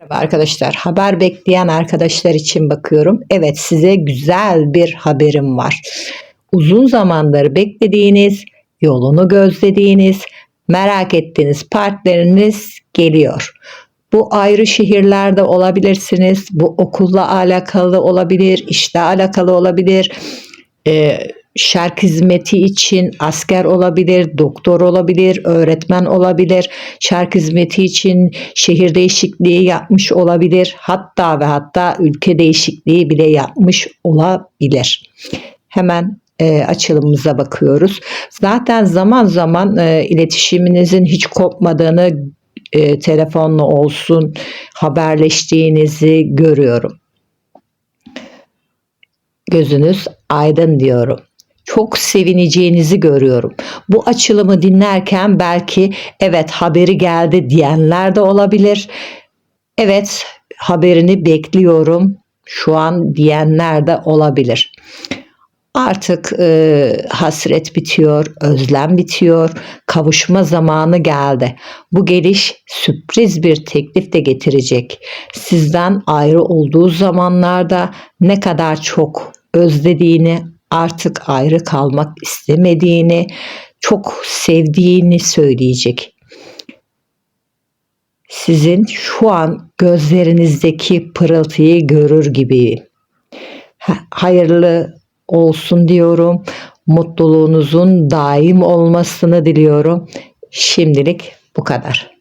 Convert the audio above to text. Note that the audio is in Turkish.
Merhaba arkadaşlar. Haber bekleyen arkadaşlar için bakıyorum. Evet size güzel bir haberim var. Uzun zamandır beklediğiniz, yolunu gözlediğiniz, merak ettiğiniz partneriniz geliyor. Bu ayrı şehirlerde olabilirsiniz. Bu okulla alakalı olabilir, işle alakalı olabilir. Ee, şark hizmeti için asker olabilir, doktor olabilir, öğretmen olabilir. Şark hizmeti için şehir değişikliği yapmış olabilir. Hatta ve hatta ülke değişikliği bile yapmış olabilir. Hemen e, açılımımıza bakıyoruz. Zaten zaman zaman e, iletişiminizin hiç kopmadığını e, telefonla olsun haberleştiğinizi görüyorum. Gözünüz aydın diyorum. Çok sevineceğinizi görüyorum. Bu açılımı dinlerken belki evet haberi geldi diyenler de olabilir. Evet haberini bekliyorum şu an diyenler de olabilir. Artık e, hasret bitiyor, özlem bitiyor, kavuşma zamanı geldi. Bu geliş sürpriz bir teklif de getirecek. Sizden ayrı olduğu zamanlarda ne kadar çok özlediğini, artık ayrı kalmak istemediğini, çok sevdiğini söyleyecek. Sizin şu an gözlerinizdeki pırıltıyı görür gibiyim. Ha- Hayırlı olsun diyorum. Mutluluğunuzun daim olmasını diliyorum. Şimdilik bu kadar.